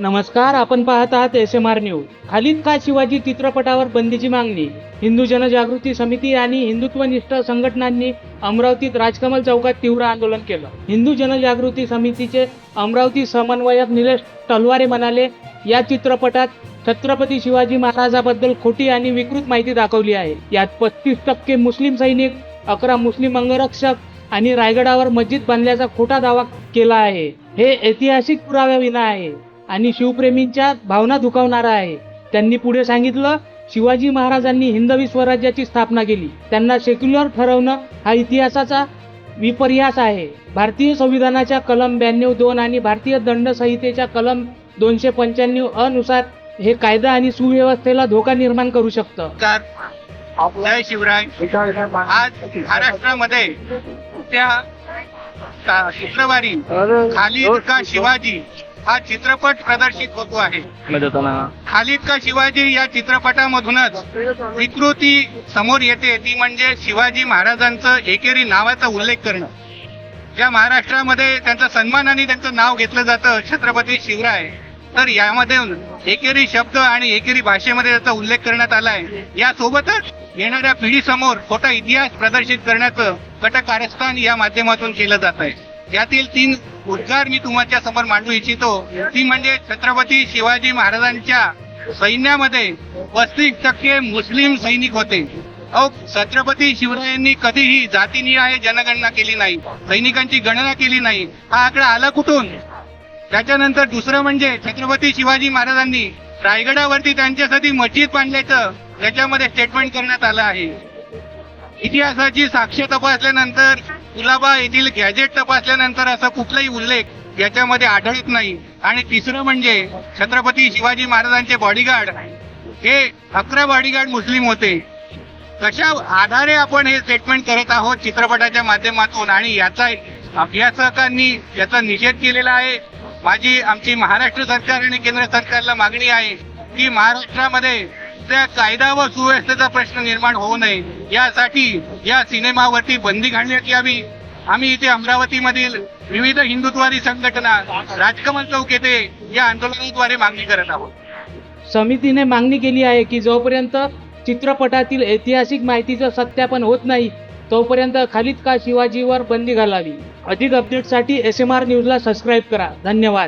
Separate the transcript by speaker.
Speaker 1: नमस्कार आपण पाहत आहात S M R news Khalid का शिवाजी चित्रपटावर बंदीची मागणी? हिंदू जनजागृती समिती आणि हिंदुत्वनिष्ठ संघटनांनी अमरावतीत राजकमल चौकात तीव्र आंदोलन केलं. हिंदू जनजागृती समितीचे अमरावती समन्वयक निलेश तलवारे म्हणाले या चित्रपटात छत्रपती शिवाजी महाराजाबद्दल खोटी आणि विकृत माहिती दाखवली आहे. यात पस्तीस टक्के मुस्लिम सैनिक अकरा मुस्लिम अंगरक्षक आणि रायगडावर मस्जिद बांधल्याचा खोटा दावा केला आहे. हे ऐतिहासिक पुराव्याविना आहे. आणि शिवप्रेमींच्या भावना दुखावणारा आहे. त्यांनी पुढे सांगितलं शिवाजी महाराजांनी हिंदवी स्वराज्याची स्थापना केली. त्यांना सेक्युलर ठरवणं हा इतिहासाचा विपर्यास आहे. भारतीय संविधानाच्या कलम ब्याण्णव दोन आणि भारतीय दंड संहितेच्या कलम दोनशे पंच्याण्णव अनुसार हे कायदा आणि सुव्यवस्थेला धोका निर्माण करू शकतं.
Speaker 2: जय शिवराय. आज महाराष्ट्रामध्ये त्या शुक्रवारी खाली का शिवाजी? हा चित्रपट प्रदर्शित होतो आहे. खालीद का शिवाजी या चित्रपटामधूनच विकृती समोर येते. ती म्हणजे शिवाजी महाराजांचं एकेरी नावाचा उल्लेख करणं. ज्या महाराष्ट्रामध्ये त्यांचा सन्मानाने त्यांचं नाव घेतलं जातं छत्रपती शिवराय तर यामध्ये एकेरी शब्द आणि एकेरी भाषेमध्ये त्याचा उल्लेख करण्यात आलाय यासोबतच येणाऱ्या पिढीसमोर खोटा इतिहास प्रदर्शित करण्याचं कटकारस्थान या माध्यमातून केलं जात आहे. यातील तीन उद्गार मी तुमच्यासमोर मांडू इच्छितो. ती म्हणजे छत्रपती शिवाजी महाराजांच्या सैन्यामध्ये पस्तीस टक्के मुस्लिम सैनिक होते. अहो छत्रपती शिवरायांनी कधीही जातीनिहाय जनगणना केली नाही. सैनिकांची गणना केली नाही. हा आकडा आला कुठून? त्याच्यानंतर दुसरं म्हणजे छत्रपती शिवाजी महाराजांनी रायगडावरती त्यांच्यासाठी मस्जिद बांधल्याचं त्याच्यामध्ये स्टेटमेंट करण्यात आलं आहे. इतिहासाची साक्ष तपासल्यानंतर कुलाबा येथील गॅजेट तपासल्यानंतर असा कुठलाही उल्लेख याच्यामध्ये आढळत नाही. आणि तिसरं म्हणजे छत्रपती शिवाजी महाराजांचे बॉडीगार्ड हे अकरा बॉडीगार्ड मुस्लिम होते. कशा आधारे आपण हे स्टेटमेंट करत आहोत चित्रपटाच्या माध्यमातून? आणि याचा अभ्यासकांनी याचा निषेध केलेला आहे. माझी आमची महाराष्ट्र सरकार आणि केंद्र सरकारला मागणी आहे की महाराष्ट्रामध्ये त्या कायदा व सुव्यवस्थेचा प्रश्न निर्माण होऊ नये. यासाठी या सिनेमावरती बंदी घालण्यात यावी. आम्ही इथे अमरावतीमधील विविध हिंदुत्वादी संघटना राजकमल चौक येथे या आंदोलनाद्वारे मागणी करत आहोत.
Speaker 1: समितीने मागणी केली आहे की जोपर्यंत चित्रपटातील ऐतिहासिक माहितीचं सत्यापन होत नाही तोपर्यंत खालीद का शिवाजीवर बंदी घालावी? अधिक अपडेटसाठी एस एम आर न्यूजला सबस्क्राईब करा. धन्यवाद.